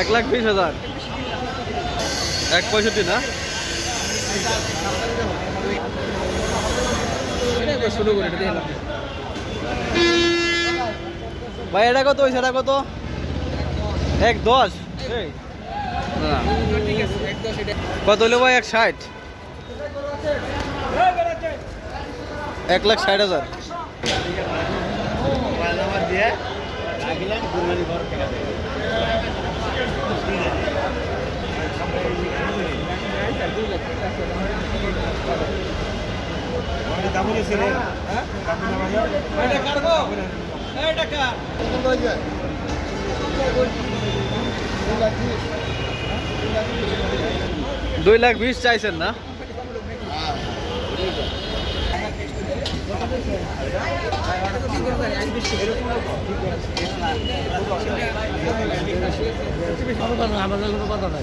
এক লাখ বিশ হাজার। এক পঁয়ষট্টি না? দিয়ে ভাই, এটা কত এটা কত? এক দশ? কত হলো ভাই? এক ষাট। এক লাখ ষাট হাজার। দুই লাখ বিশ চাইছেন না? আরেকটু দপ্তরকে সামনে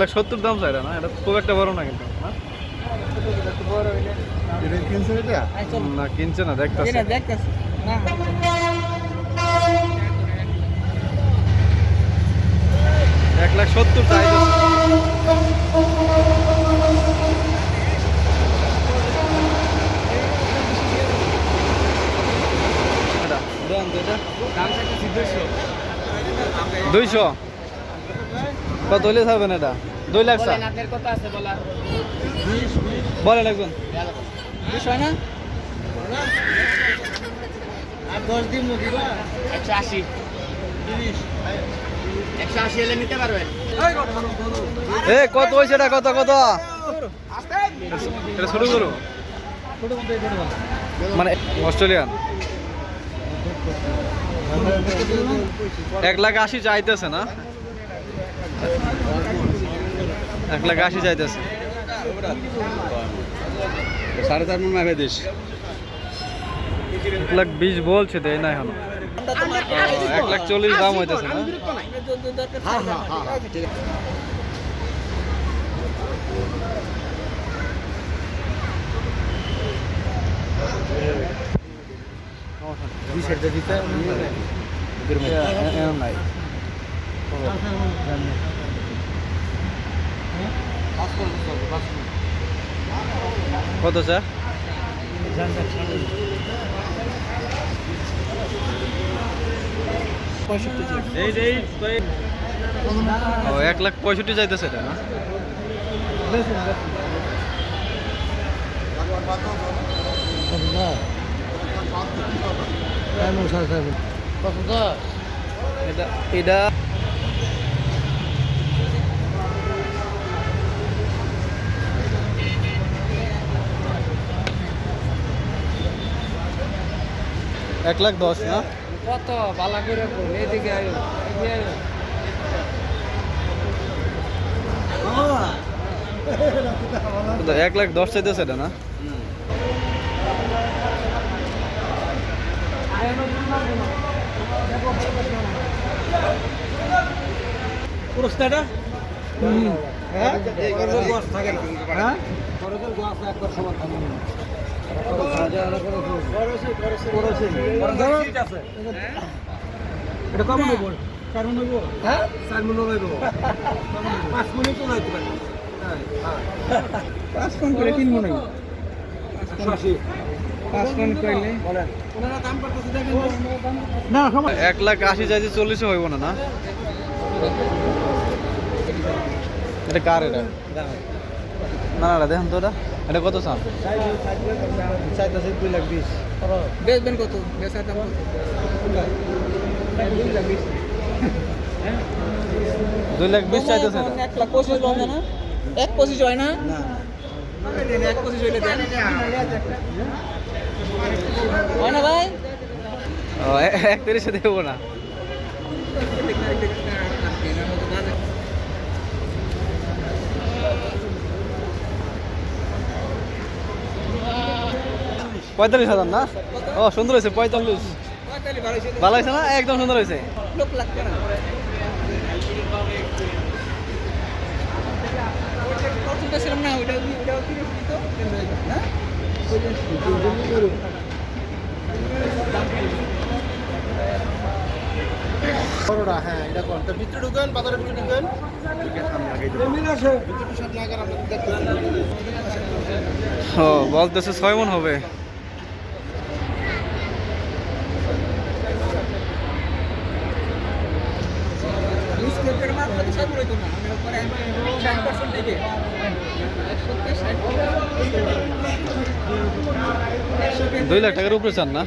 লাখ সত্তর দাম চাই না? এটা খুব একটা বড় না কিন্তু না? না কিনছে না দেখতেছে। এক লাখ সত্তর চাই দাম দুশো দুইশো? কত হলে থাকবেন এটা। দুই লাখ বলেন কত আছে বলা? একজন। দুশো না? দশ দিন একশো আশি। একশো আশি এলে নিতে পারবেন এ কত হয়েছে এটা? কত কত? এটা মানে অস্ট্রেলিয়ান। এক লাখ আশি চাইতেছে না? এক লাখ আশি চাইতেছে সাড়ে চার মন মাইভে দিস এক লাখ বিশ বলছে দেয় না এখন এক লাখ চল্লিশ দাম হইতেছে না হ্যাঁ হ্যাঁ হ্যাঁ নাই কত ও এক লাখ পঁয়ষট্টি যাইতেছে এটা না? এটা এক লাখ দশ না? কত? বালা করে এদিকে আয়ো এদিকে আয়ো। এক লাখ দশ চাইতেছে এটা না? পুরস্কারটা হ্যাঁ? এটা চার মন হ্যাঁ? চার মন পাঁচ মনে তো নাইতে পারি পাঁচ মন করে তিন মন মন এক লাখ আশি চাইছে চল্লিশে হইব না না? এটা কার এটা? না না দেখেন তো এটা এটা কত চান? চাইতেছে দুই লাখ বিশ বেচবেন কত? বেচার দাম কত? দুই লাখ বিশ দুই লাখ বিশ চাইতেছে এক লাখ পঁচিশ হয় না? এক পঁচিশ হয় না? হয় না ভাই? ও এ- একত্রিশে দেবো না। পঁয়তাল্লিশ হাজার না? ও সুন্দর হয়েছে পঁয়তাল্লিশ। ভালো হয়েছে না? একদম সুন্দর হয়েছে। হ্যাঁ এটা কোন? তো ভিতরে ঢুকেন বাজারের ভিতরে ঢুকেন। এমনি আছে ভিতরে দুই লাখ টাকার উপরে চান না?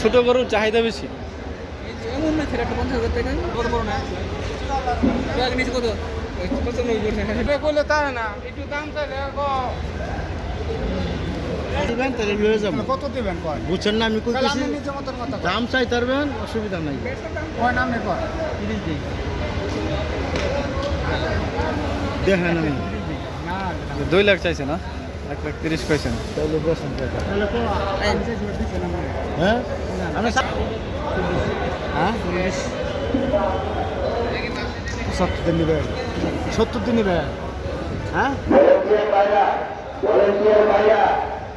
ছোট গরুর চাহিদা বেশি? পঞ্চাশ করলে তা না একটু দাম চাইলে দিবেন তাহলে লয়ে যাব। কত দিবেন কয়? বুঝছেন না আমি কইতেছি দাম চাই তারবেন অসুবিধা নাই। কয় নাম নে কয়? দেখেন আমি। দুই লাখ চাইছে না? এক লাখ তিরিশ পাইছেন তাহলে বসেন হ্যাঁ? হ্যাঁ? সত্তর দিন নিবেন সত্তর দিন নিবেন হ্যাঁ?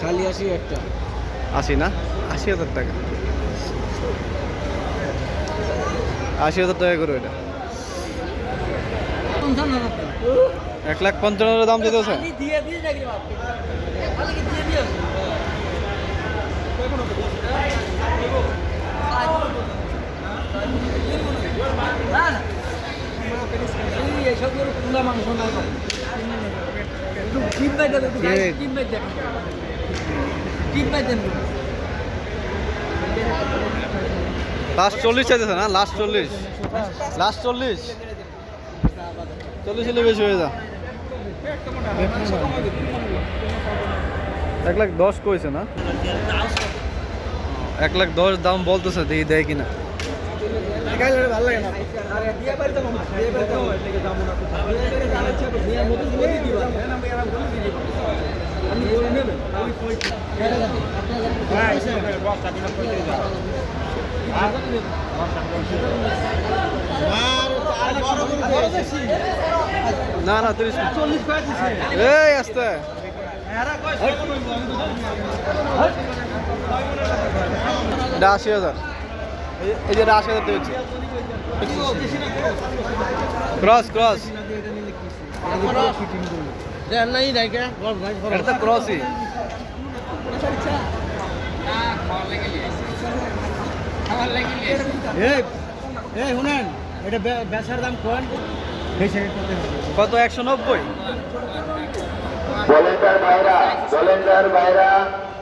খালি আশি একটা। আশি না? আশি হাজার টাকা। আশি হাজার টাকা করে এটা। এক লাখ পঞ্চান্ন হাজার দাম চাইতেছে লাস্ট চল্লিশ চাইতেছে না? লাস্ট চল্লিশ। লাস্ট চল্লিশ। চল্লিশ হলে বেশি হয়ে যা এক লাখ দশ কইছে না? এক লাখ দশ দাম বলতেছে দেখি দেয় কিনা। ভালো লাগে না না না, তিরিশ এই, আসতে। এটা আশি হাজার। এই- যে আশি হাজার টাকা ক্রস ক্রস এটা তো ক্রসই। এই এই শুনেন এটা বে- বেচার দাম কোন? কত? একশো নব্বই? বলেন্দার ভাইরা বলেন্দার ভাইরা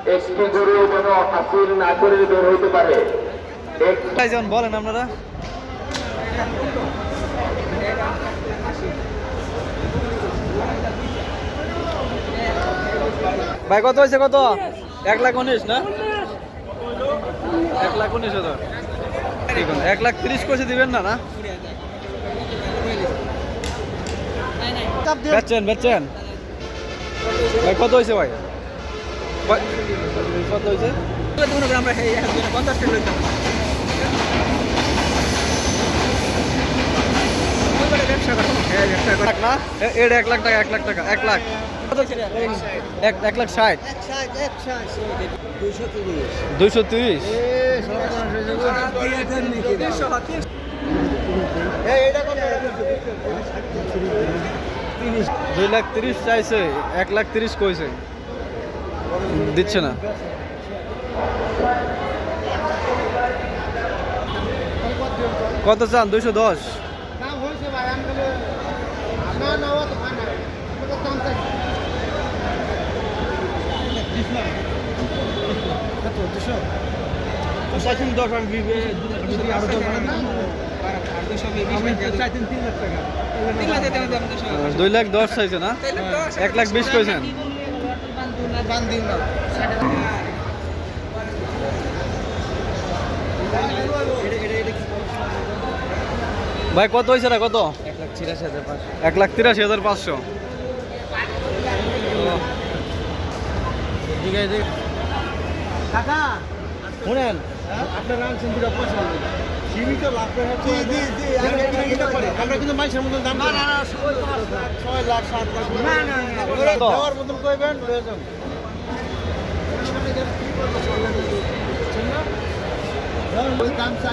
একটি গরু যেন হাসিল না করে বের হইতে পারে। এক ভাই যেমন বলেন আপনারা? ভাই কত হয়েছে কত? এক লাখ উনিশ না? এক লাখ উনিশ হাজার। এক লাখ তিরিশ কষে দিবেন না না? বেচছেন বেচছেন? ভাই কত হয়েছে ভাই? কত হয়েছে? এক লাখ না? এ- এক লাখ টাকা এক লাখ টাকা এক লাখ। এক লাখ ষাট। দুইশো তিরিশ। দুই লাখ তিরিশ চাইছে, এক লাখ তিরিশ কইছে। দিচ্ছে না। কত চান? দুইশো দশ দাম হয়েছে ভাই আমি বলে না না ও তো হয় না আমাদের দাম চাই কত দুশো লাখ টাকা দুই লাখ দশ চাইছে না? এক লাখ বিশ কইছেন? ভাই কত হয়েছে না কত? এক লাখ ছিয়াশি হাজার পাঁচশো। এক লাখ তিরাশি হাজার পাঁচশো ঠিক আছে। শুনেন আপনার আনছেন দুটা পয়সা সীমিত লাভ করে হচ্ছে আমরা কিন্তু মানুষের মতন দাম না না ছয় লাখ সাত লাখ। না না দেওয়ার মতন কইবেন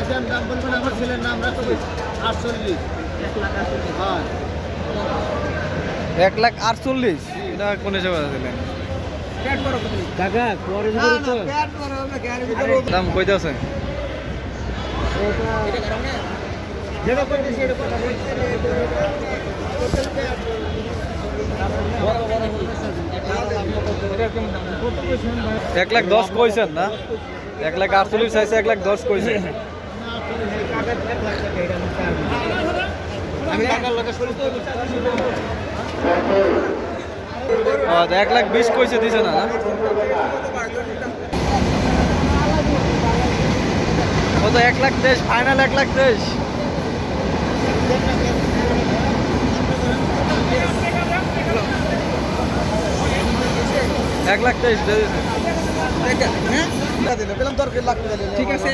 দাম দাম আমার ছেলের নাম রাখো আটচল্লিশ। হ্যাঁ এক লাখ আটচল্লিশ। এটা কোন হিসেবে দিলেন টাকা পরে দাম কইতে আছে? এক লাখ দশ কইছেন না? এক লাখ আটচল্লিশ চাইছে এক লাখ দশ কইছে। আমি এক লাখ বিশ কইছে দিছে না না? ও তো এক লাখ তেইশ ফাইনাল এক লাখ তেইশ। এক লাখ তেইশ ঠিক আছে।